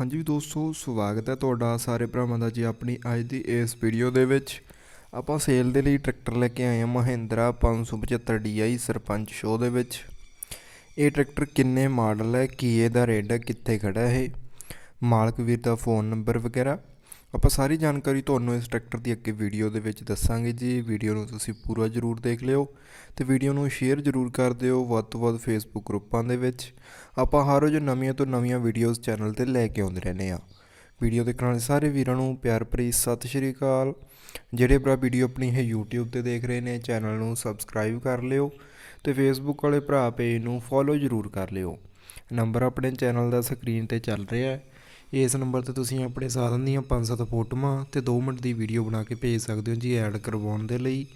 ਹਾਂਜੀ ਦੋਸਤੋ, ਸਵਾਗਤ ਹੈ ਤੁਹਾਡਾ ਸਾਰੇ ਭਰਾਵਾਂ ਦਾ ਜੀ ਆਪਣੀ ਅੱਜ ਦੀ ਇਸ ਵੀਡੀਓ ਦੇ ਵਿੱਚ। ਆਪਾਂ ਸੇਲ ਦੇ ਲਈ ਟਰੈਕਟਰ ਲੈ ਕੇ ਆਏ ਹਾਂ ਮਹਿੰਦਰਾ 575 DI ਸਰਪੰਚ ਸ਼ੋਅ ਦੇ ਵਿੱਚ। ਇਹ ਟਰੈਕਟਰ ਕਿੰਨੇ ਮਾਡਲ ਹੈ, ਕੀ ਇਹਦਾ ਰੇਟ ਹੈ, ਕਿੱਥੇ ਖੜਾ ਹੈ ਇਹ? ਮਾਲਕ ਵੀਰ ਦਾ ਫੋਨ ਨੰਬਰ ਵਗੈਰਾ। ਆਪਾਂ ਸਾਰੀ ਜਾਣਕਾਰੀ ਤੁਹਾਨੂੰ ਇਸ ਟਰੈਕਟਰ ਦੀ ਅੱਗੇ ਵੀਡੀਓ ਦੇ ਵਿੱਚ ਦੱਸਾਂਗੇ ਜੀ। ਵੀਡੀਓ ਨੂੰ ਤੁਸੀਂ ਪੂਰਾ ਜ਼ਰੂਰ ਦੇਖ ਲਿਓ ਤੇ ਵੀਡੀਓ ਨੂੰ ਸ਼ੇਅਰ ਜ਼ਰੂਰ ਕਰ ਦਿਓ ਵੱਧ ਤੋਂ ਵੱਧ ਫੇਸਬੁੱਕ ਗਰੁੱਪਾਂ ਦੇ ਵਿੱਚ। ਆਪਾਂ ਹਰ ਰੋਜ਼ ਨਵੀਆਂ ਤੋਂ ਨਵੀਆਂ ਵੀਡੀਓਜ਼ ਚੈਨਲ ਤੇ ਲੈ ਕੇ ਆਉਂਦੇ ਰਹਿੰਦੇ ਆ ਵੀਡੀਓ ਦੇਖਣ ਵਾਲੇ ਸਾਰੇ ਵੀਰਾਂ ਨੂੰ ਪਿਆਰ ਭਰੀ ਸਤਿ ਸ਼੍ਰੀ ਅਕਾਲ। ਜਿਹੜੇ ਭਰਾ ਵੀਡੀਓ ਆਪਣੀ ਇਹ YouTube ਤੇ ਦੇਖ ਰਹੇ ਨੇ ਚੈਨਲ ਨੂੰ ਸਬਸਕ੍ਰਾਈਬ ਕਰ ਲਿਓ ਤੇ ਫੇਸਬੁੱਕ ਵਾਲੇ ਭਰਾ ਪੇਜ ਨੂੰ ਫੋਲੋ ਜ਼ਰੂਰ ਕਰ ਲਿਓ। ਨੰਬਰ ਆਪਣੇ ਚੈਨਲ ਦਾ ਸਕਰੀਨ ਤੇ ਚੱਲ ਰਿਹਾ ਹੈ। ਇਸ ਨੰਬਰ ਤੇ ਤੁਸੀਂ ਆਪਣੇ ਸਾਧਨ ਦੀਆਂ ਪੰਜ ਸੱਤ ਫੋਟੋਆਂ ਤੇ 2 ਮਿੰਟ ਦੀ ਵੀਡੀਓ ਬਣਾ ਕੇ ਭੇਜ ਸਕਦੇ ਹੋ ਜੀ ਐਡ ਕਰਵਾਉਣ ਦੇ ਲਈ।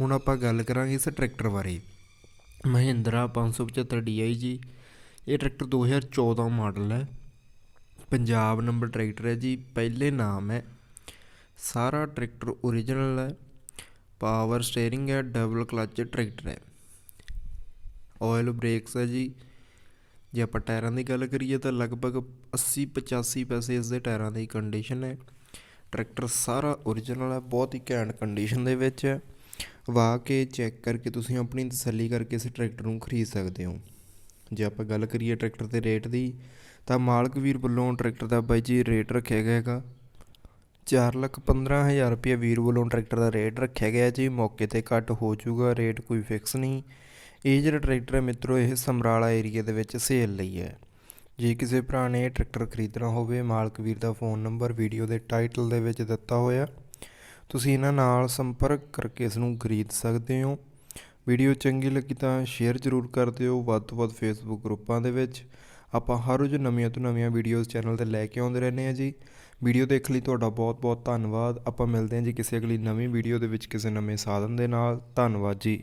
ਹੁਣ ਆਪਾਂ ਗੱਲ ਕਰਾਂਗੇ ਇਸ ਟਰੈਕਟਰ ਬਾਰੇ। ਮਹਿੰਦਰਾ 575 DI ਜੀ। ਇਹ ਟਰੈਕਟਰ 2014 ਮਾਡਲ ਹੈ। ਪੰਜਾਬ ਨੰਬਰ ਟਰੈਕਟਰ ਹੈ ਜੀ, ਪਹਿਲੇ ਨਾਮ ਹੈ। ਸਾਰਾ ਟਰੈਕਟਰ ਓਰੀਜਨਲ ਹੈ। ਪਾਵਰ ਸਟੀਅਰਿੰਗ ਹੈ ਡਬਲ ਕਲਚ ਟਰੈਕਟਰ ਹੈ। ਆਇਲ ਬ੍ਰੇਕਸ ਹੈ ਜੀ। ਜੇ ਆਪਾਂ ਟਾਇਰਾਂ ਦੀ ਗੱਲ ਕਰੀਏ ਤਾਂ ਲਗਭਗ 80 85 ਪੈਸੇ ਇਸ ਦੇ ਟਾਇਰਾਂ ਦੀ ਕੰਡੀਸ਼ਨ ਹੈ। ਟਰੈਕਟਰ ਸਾਰਾ ਓਰੀਜਨਲ ਹੈ, ਬਹੁਤ ਹੀ ਘੈਂਟ ਕੰਡੀਸ਼ਨ ਦੇ ਵਿੱਚ ਹੈ। ਵਾਹ ਕੇ ਚੈੱਕ ਕਰਕੇ ਤੁਸੀਂ ਆਪਣੀ ਤਸੱਲੀ ਕਰਕੇ ਇਸ ਟਰੈਕਟਰ ਨੂੰ ਖਰੀਦ ਸਕਦੇ ਹੋ। ਜੇ ਆਪਾਂ ਗੱਲ ਕਰੀਏ ਟਰੈਕਟਰ ਦੇ ਰੇਟ ਦੀ, ਤਾਂ ਮਾਲਕ ਵੀਰ ਵੱਲੋਂ ਟਰੈਕਟਰ ਦਾ ਬਾਈ ਜੀ ਰੇਟ ਰੱਖਿਆ ਗਿਆ ਹੈਗਾ। ਚਾਰ ਲੱਖ ਪੰਦਰਾਂ ਹਜ਼ਾਰ ਰੁਪਏ ਵੀਰ ਵੱਲੋਂ ਟਰੈਕਟਰ ਦਾ ਰੇਟ ਰੱਖਿਆ ਗਿਆ ਜੀ। ਮੌਕੇ ਤੇ ਘੱਟ ਹੋ ਜਾਊਗਾ ਰੇਟ ਕੋਈ ਫਿਕਸ ਨਹੀਂ। ਇਹ ਜਿਹੜਾ ਟਰੈਕਟਰ ਹੈ ਮਿੱਤਰੋ, ਇਹ ਸਮਰਾਲਾ ਏਰੀਆ ਦੇ ਵਿੱਚ ਸੇਲ ਲਈ ਹੈ। ਜੇ ਕਿਸੇ ਭਰਾ ਨੇ ਇਹ ਟਰੈਕਟਰ ਖਰੀਦਣਾ ਹੋਵੇ, ਮਾਲਕ ਵੀਰ ਦਾ ਫੋਨ ਨੰਬਰ ਵੀਡੀਓ ਦੇ ਟਾਈਟਲ ਦੇ ਵਿੱਚ ਦਿੱਤਾ ਹੋਇਆ। ਤੁਸੀਂ ਇਹਨਾਂ ਨਾਲ ਸੰਪਰਕ ਕਰਕੇ ਇਸ ਨੂੰ ਖਰੀਦ ਸਕਦੇ ਹੋ। ਵੀਡੀਓ ਚੰਗੀ ਲੱਗੀ ਤਾਂ ਸ਼ੇਅਰ ਜ਼ਰੂਰ ਕਰ ਦਿਓ। ਵੱਧ ਤੋਂ ਵੱਧ ਫੇਸਬੁੱਕ ਗਰੁੱਪਾਂ ਦੇ ਵਿੱਚ ਆਪਾਂ ਹਰ ਰੋਜ਼ ਨਵੀਆਂ ਤੋਂ ਨਵੀਆਂ ਵੀਡੀਓਜ਼ ਚੈਨਲ ਤੇ ਲੈ ਕੇ ਆਉਂਦੇ ਰਹਿੰਦੇ ਹਾਂ ਜੀ। ਵੀਡੀਓ ਦੇਖਣ ਲਈ ਤੁਹਾਡਾ ਬਹੁਤ ਬਹੁਤ ਧੰਨਵਾਦ। ਆਪਾਂ ਮਿਲਦੇ ਹਾਂ ਜੀ ਕਿਸੇ ਅਗਲੀ ਨਵੀਂ ਵੀਡੀਓ ਦੇ ਵਿੱਚ ਕਿਸੇ ਨਵੇਂ ਸਾਧਨ ਦੇ ਨਾਲ। ਧੰਨਵਾਦ ਜੀ।